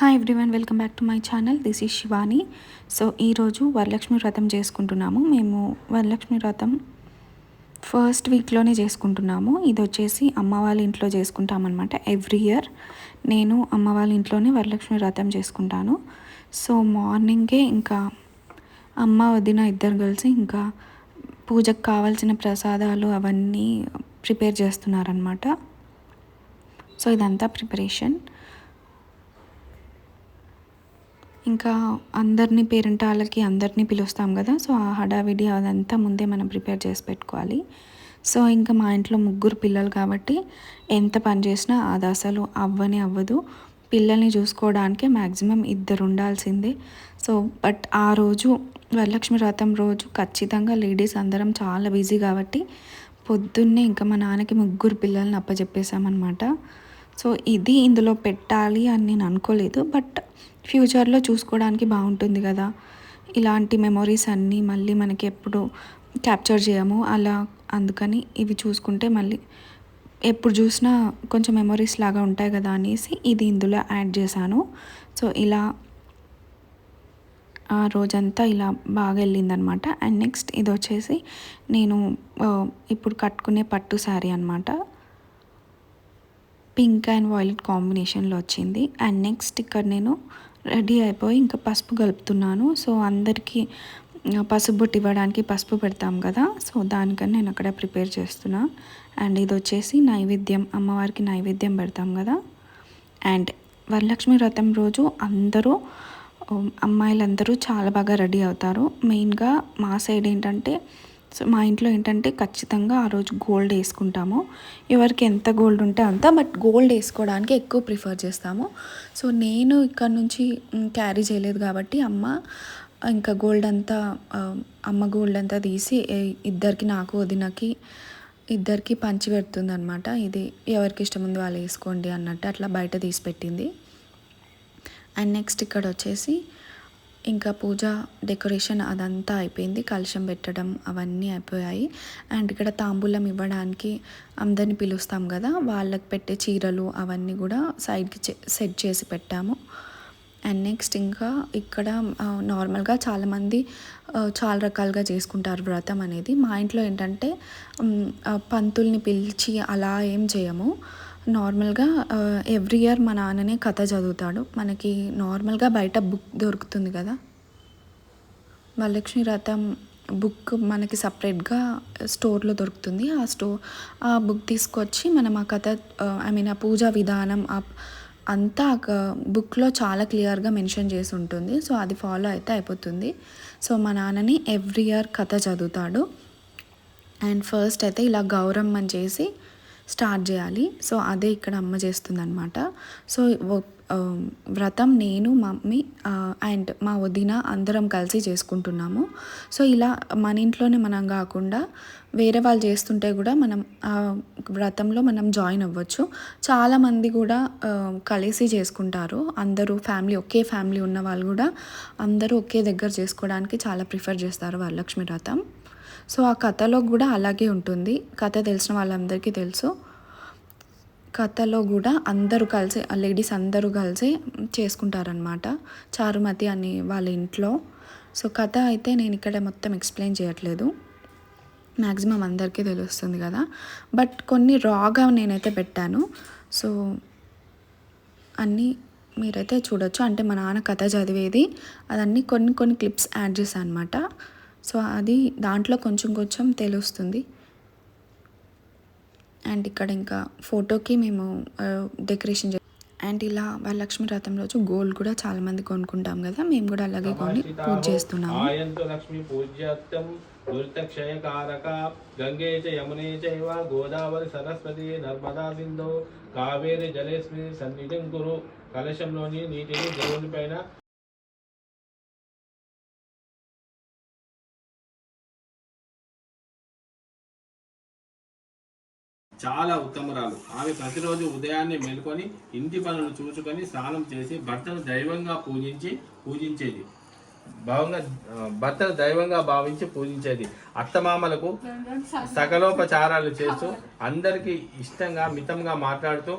Hi everyone welcome back to my channel this is Shivani so ఈరోజు వరలక్ష్మి వ్రతం చేసుకుంటున్నాము. మేము వరలక్ష్మి వ్రతం ఫస్ట్ వీక్లోనే చేసుకుంటున్నాము. ఇది వచ్చేసి అమ్మ వాళ్ళ ఇంట్లో చేసుకుంటామన్నమాట ఎవ్రీ ఇయర్ నేను అమ్మ వాళ్ళ ఇంట్లోనే వరలక్ష్మి వ్రతం చేసుకుంటాను. సో మార్నింగే ఇంకా అమ్మ వదిన ఇద్దరు కలిసి ఇంకా పూజకు కావాల్సిన ప్రసాదాలు అవన్నీ ప్రిపేర్ చేస్తున్నారనమాట సో ఇదంతా ప్రిపరేషన్ ఇంకా అందరినీ పేరెంట్ వాళ్ళకి అందరినీ పిలుస్తాం కదా సో ఆ హడావిడి అదంతా ముందే మనం ప్రిపేర్ చేసి పెట్టుకోవాలి. సో ఇంకా మా ఇంట్లో ముగ్గురు పిల్లలు కాబట్టి ఎంత పని చేసినా అది అసలు అవ్వని అవ్వదు. పిల్లల్ని చూసుకోవడానికి మ్యాక్సిమం ఇద్దరు ఉండాల్సిందే. సో బట్ ఆ రోజు వరలక్ష్మి వ్రతం రోజు ఖచ్చితంగా లేడీస్ అందరం చాలా బిజీ కాబట్టి పొద్దున్నే ఇంకా మా నాన్నకి ముగ్గురు పిల్లల్ని అప్పచెప్పేసామన్నమాట సో ఇది ఇందులో పెట్టాలి అని నేను అనుకోలేదు బట్ ఫ్యూచర్లో చూసుకోవడానికి బాగుంటుంది కదా. ఇలాంటి మెమొరీస్ అన్నీ మళ్ళీ మనకి ఎప్పుడు క్యాప్చర్ చేయము. అలా అందుకని ఇవి చూసుకుంటే మళ్ళీ ఎప్పుడు చూసినా కొంచెం మెమొరీస్ లాగా ఉంటాయి కదా అనేసి ఇది ఇందులో యాడ్ చేశాను. సో ఇలా ఆ రోజంతా ఇలా బాగా వెళ్ళిందనమాట. అండ్ నెక్స్ట్ ఇది వచ్చేసి నేను ఇప్పుడు కట్టుకునే పట్టు శారీ అనమాట. పింక్ అండ్ వైలెట్ కాంబినేషన్లో వచ్చింది. అండ్ నెక్స్ట్ ఇక్కడ నేను రెడీ అయిపోయి ఇంకా పసుపు కలుపుతున్నాను. సో అందరికీ పసుపు బొట్టు ఇవ్వడానికి పసుపు పెడతాం కదా. సో దానికని నేను అక్కడ ప్రిపేర్ చేస్తున్నా. అండ్ ఇది వచ్చేసి నైవేద్యం అమ్మవారికి నైవేద్యం పెడతాం కదా. అండ్ వరలక్ష్మి వ్రతం రోజు అందరూ అమ్మాయిలందరూ చాలా బాగా రెడీ అవుతారు. మెయిన్గా మా సైడ్ ఏంటంటే సో మా ఇంట్లో ఏంటంటే ఖచ్చితంగా ఆ రోజు గోల్డ్ వేసుకుంటాము. ఎవరికి ఎంత గోల్డ్ ఉంటే అంత బట్ గోల్డ్ వేసుకోవడానికి ఎక్కువ ప్రిఫర్ చేస్తాము. సో నేను ఇక్కడ నుంచి క్యారీ చేయలేదు కాబట్టి అమ్మ ఇంకా గోల్డ్ అంతా అమ్మ గోల్డ్ అంతా తీసి ఇద్దరికి నాకు వదినకి ఇద్దరికి పంచి పెడుతుంది అనమాట ఇది ఎవరికి ఇష్టం ఉంది వాళ్ళు వేసుకోండి అన్నట్టు అట్లా బయట తీసి పెట్టింది. అండ్ నెక్స్ట్ ఇక్కడ వచ్చేసి ఇంకా పూజ డెకరేషన్ అదంతా అయిపోయింది. కలశం పెట్టడం అవన్నీ అయిపోయాయి. అండ్ ఇక్కడ తాంబూలం ఇవ్వడానికి అందరిని పిలుస్తాం కదా వాళ్ళకి పెట్టే చీరలు అవన్నీ కూడా సైడ్కి సెట్ చేసి పెట్టాము. అండ్ నెక్స్ట్ ఇంకా ఇక్కడ నార్మల్గా చాలామంది చాలా రకాలుగా చేసుకుంటారు వ్రతం అనేది. మా ఇంట్లో ఏంటంటే పంతుల్ని పిలిచి అలా ఏం చేయము. నార్మల్గా ఎవ్రీ ఇయర్ మా నాన్ననే కథ చదువుతాడు. మనకి నార్మల్గా బయట బుక్ దొరుకుతుంది కదా? వరలక్ష్మి రథం బుక్ మనకి సపరేట్గా స్టోర్లో దొరుకుతుంది. ఆ స్టో ఆ బుక్ తీసుకొచ్చి మనం ఆ కథ ఐ మీన్ ఆ పూజా విధానం అంతా బుక్లో చాలా క్లియర్గా మెన్షన్ చేసి ఉంటుంది. సో అది ఫాలో అయితే అయిపోతుంది. సో మా నాన్నని ఎవ్రీ ఇయర్ కథ చదువుతాడు. అండ్ ఫస్ట్ అయితే ఇలా గౌరమ్మని చేసి స్టార్ట్ చేయాలి. సో అదే ఇక్కడ అమ్మ చేస్తుందనమాట సో వ్రతం నేను మమ్మీ అండ్ మా వదిన అందరం కలిసి చేసుకుంటున్నాము. సో ఇలా మన ఇంట్లోనే మనం కాకుండా వేరే వాళ్ళు చేస్తుంటే కూడా మనం ఆ వ్రతంలో మనం జాయిన్ అవ్వచ్చు. చాలామంది కూడా కలిసి చేసుకుంటారు. అందరూ ఫ్యామిలీ ఒకే ఫ్యామిలీ ఉన్న వాళ్ళు కూడా అందరూ ఒకే దగ్గర చేసుకోవడానికి చాలా ప్రిఫర్ చేస్తారు వరలక్ష్మి వ్రతం. సో ఆ కథలో కూడా అలాగే ఉంటుంది. కథ తెలిసిన వాళ్ళందరికీ తెలుసు. కథలో కూడా అందరూ కలిసి లేడీస్ అందరూ కలిసి చేసుకుంటారనమాట చారుమతి అని వాళ్ళ ఇంట్లో. సో కథ అయితే నేను ఇక్కడ మొత్తం ఎక్స్ప్లెయిన్ చేయట్లేదు. మ్యాక్సిమం అందరికీ తెలుస్తుంది కదా. బట్ కొన్ని రాగా నేనైతే పెట్టాను. సో అన్నీ మీరైతే చూడొచ్చు. అంటే మా నాన్న కథ చదివేది. అదన్నీ కొన్ని కొన్ని క్లిప్స్ యాడ్ చేశాను అనమాట సో అది దాంట్లో కొంచెం కొంచెం తెలుస్తుంది. అండ్ ఇక్కడ ఇంకా ఫోటోకి మేము డెకరేషన్ అండ్ ఇలా వరలక్ష్మి రథం రోజు గోల్డ్ కూడా చాలా మంది కొనుక్కుంటాం కదా మేము కూడా అలాగే కొని పూజ చేస్తున్నాము. లక్ష్మి పూజ్యాత్తం దురితక్షయకారక గంగే చ యమునే చైవ గోదావరి సరస్వతి నర్మదా సింధు కావేరి జలేస్మి సన్నిధిం కురు కలశంలోని నీటిని దేవుని పైన చాలా ఉత్తమరాలు. ఆమె ప్రతిరోజు ఉదయాన్నే మేల్కొని ఇంటి పనులు చూసుకొని స్నానం చేసి భర్తను దైవంగా పూజించి పూజించేది. భావంగా భర్తను దైవంగా భావించి పూజించేది. అత్తమామలకు సకలోపచారాలు చేస్తూ అందరికీ ఇష్టంగా మితంగా మాట్లాడుతూ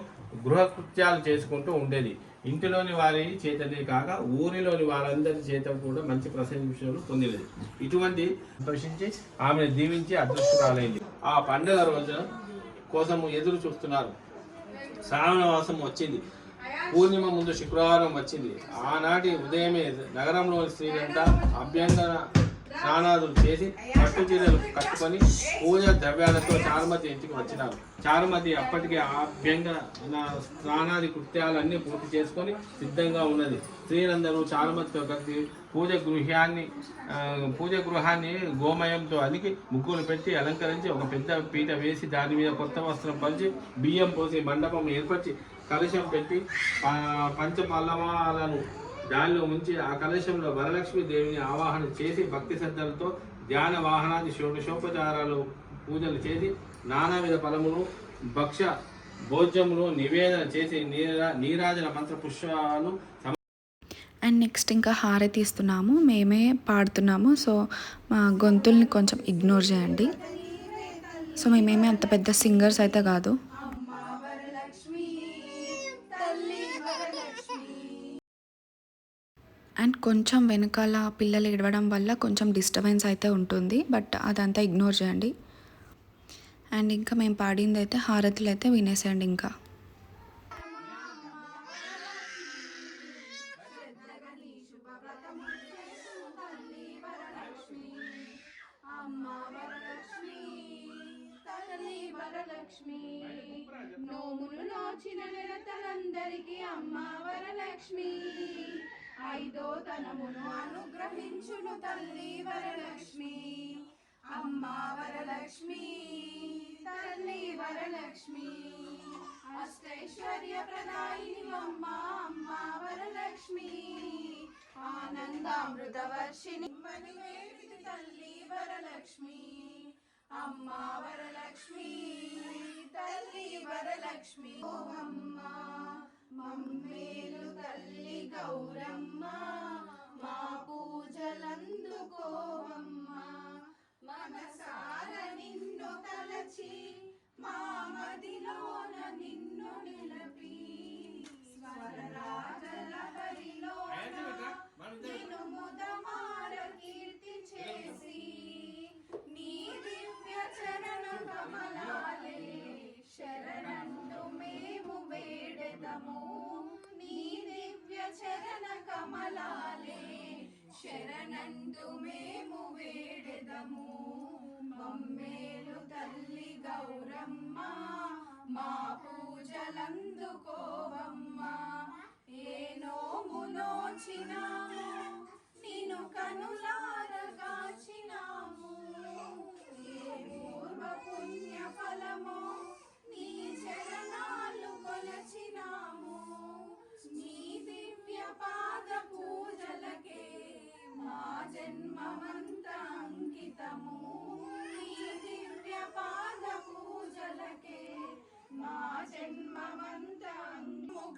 గృహకృత్యాలు చేసుకుంటూ ఉండేది. ఇంటిలోని వారి చేతనే కాక ఊరిలోని వారందరి చేత కూడా మంచి ప్రశంసలు పొందినది. ఇటువంటి ప్రశ్నించి ఆమెను దీవించి అదృష్టరాలైంది. ఆ పండుగ రోజు కోసము ఎదురు చూస్తున్నారు. శ్రావణ మాసం వచ్చింది. పూర్ణిమ ముందు శుక్రవారం వచ్చింది. ఆనాటి ఉదయమే నగరంలోని స్త్రీలంతా అభ్యంగన స్నానాదులు చేసి పట్టు చీరలు కట్టుకొని పూజ ద్రవ్యాలతో చారుమతి ఇంటికి వచ్చినారు. చారుమతి అప్పటికే ఆభ్యంగా స్నానాది కృత్యాలన్నీ పూర్తి చేసుకొని సిద్ధంగా ఉన్నది. స్త్రీలందరూ చారుమతితో కలిసి పూజ గృహాన్ని పూజ గృహాన్ని గోమయంతో అలికి ముగ్గులు పెట్టి అలంకరించి ఒక పెద్ద పీట వేసి దాని మీద కొత్త వస్త్రం పరిచి బియ్యం పోసి మండపం ఏర్పరిచి కలశం పెట్టి పంచ పల్లవాలను దానిలో ఉంచి ఆ కలశంలో వరలక్ష్మి దేవిని ఆవాహన చేసి భక్తి శ్రద్ధలతో ధ్యాన వాహనాది షోడశోపచారాలు పూజలు చేసి నానావిధ ఫలములు భక్ష భోజ్యములు నివేదన చేసి నీరా నీరాజన మంత్ర పుష్పాలు అండ్ నెక్స్ట్ ఇంకా హారతి ఇస్తున్నాము. మేమే పాడుతున్నాము. సో మా గొంతుల్ని కొంచెం ఇగ్నోర్ చేయండి. సో మేమేమి అంత పెద్ద సింగర్స్ అయితే కాదు. అండ్ కొంచెం వెనకాల పిల్లలు ఇడవడం వల్ల కొంచెం డిస్టర్బెన్స్ అయితే ఉంటుంది బట్ అదంతా ఇగ్నోర్ చేయండి. అండ్ ఇంకా మేము పాడింది అయితే హారతులు అయితే వినేసేయండి ఇంకా. వరలక్ష్మి నోములు నోచిన నిరతలందరికీ అమ్మ వరలక్ష్మి. ఐదోతనమును అనుగ్రహించును తల్లి వరలక్ష్మి. అమ్మా వరలక్ష్మి తల్లి వరలక్ష్మి. అష్టైశ్వర్య ప్రదాయిని అమ్మ అమ్మ వరలక్ష్మి. ఆనందామృత వర్షిణి తల్లి వరలక్ష్మి. అమ్మ వరలక్ష్మి తల్లి వరలక్ష్మి. ఓహమ్మ మమ్మేలు తల్లి గౌరమ్మ మా పూజలందుకోవమ్మ మనసార నిన్ను తలచి మా మదిలోన నిన్ను నిలపి. స్వరరాజల హరిలోన నిన్ను ముదమార కీర్తి చేసి నీ దివ్య చరణ కమలాలే శరణందు శరణందు మేము వేడెదము. మమ్మేలు తల్లి గౌరమ్మ మా పూజలందుకోవమ్మ ఏ నోము నోచినాము నిను కనులా జన్మమంతా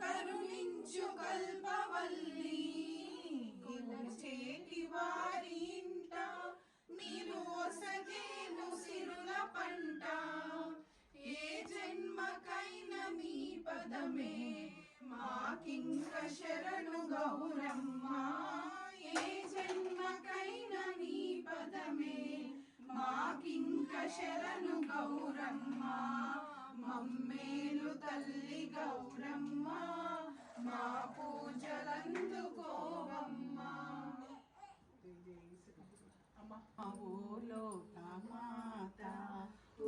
కరుణించు కల్పవల్లి. చేటి వారి ఇంట మీరు ఒసగేను సిరుల పంట. ఏ జన్మకైన మీ పదమే మాకింక శరణు గౌరమ్మ. ఏ జన్మకైన నీ పదమే మాకింక శరణు గౌరమ్మ. మమ్మేలు తల్లి గౌరమ్మ మా పూజలందుకోవమ్మ ఓలో మాత ఓ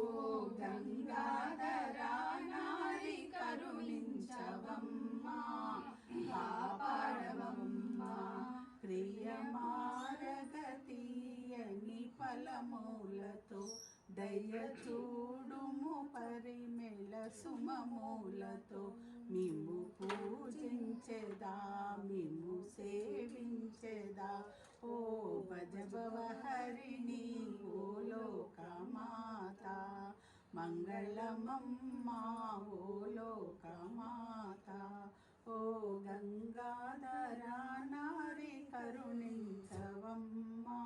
గంగాధరా నారి కరుణించవమ్మా కాపాడవమ్మా. ప్రియమారగతీయని ఫలమూలతో దయ చూడుము పరిమిళ సుమమూలతో మిము పూజించెదా మిము సేవించెదా. ఓ భజభవ హరిణి ఓ లోకమాత మంగళమమ్మా ఓ లోకమాత. ఓ గంగాధర నారి కరుణించవమ్మా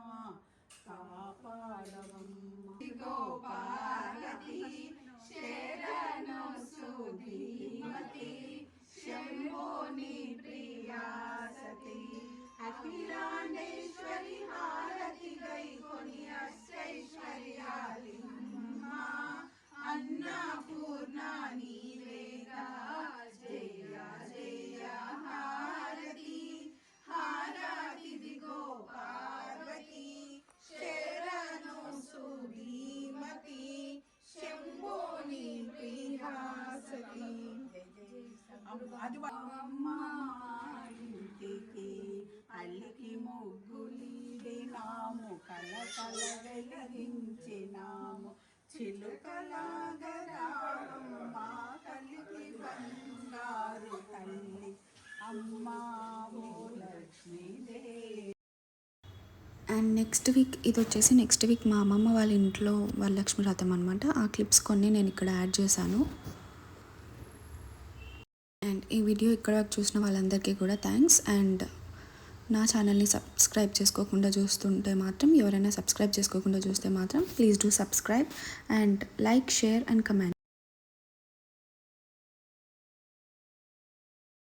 गोपागति शरणो सुधीमति शम्भो निप्रिया सति अखिलाण्डे కల చిలుకలాగరాము మా కలికి బంగారు తల్లి. అమ్మా లక్ష్మీదేవి. అండ్ నెక్స్ట్ వీక్ ఇది వచ్చేసి నెక్స్ట్ వీక్ మా అమ్మమ్మ వాళ్ళ ఇంట్లో వరలక్ష్మి వ్రతం అనమాట ఆ క్లిప్స్ కొన్ని నేను ఇక్కడ యాడ్ చేశాను. అండ్ ఈ వీడియో ఇక్కడ చూసిన వాళ్ళందరికీ కూడా థ్యాంక్స్ అండ్ నా ఛానల్ని సబ్స్క్రైబ్ చేసుకోకుండా చూస్తుంటే మాత్రం ఎవరైనా సబ్స్క్రైబ్ చేసుకోకుండా చూస్తే మాత్రం please do subscribe and like share and comment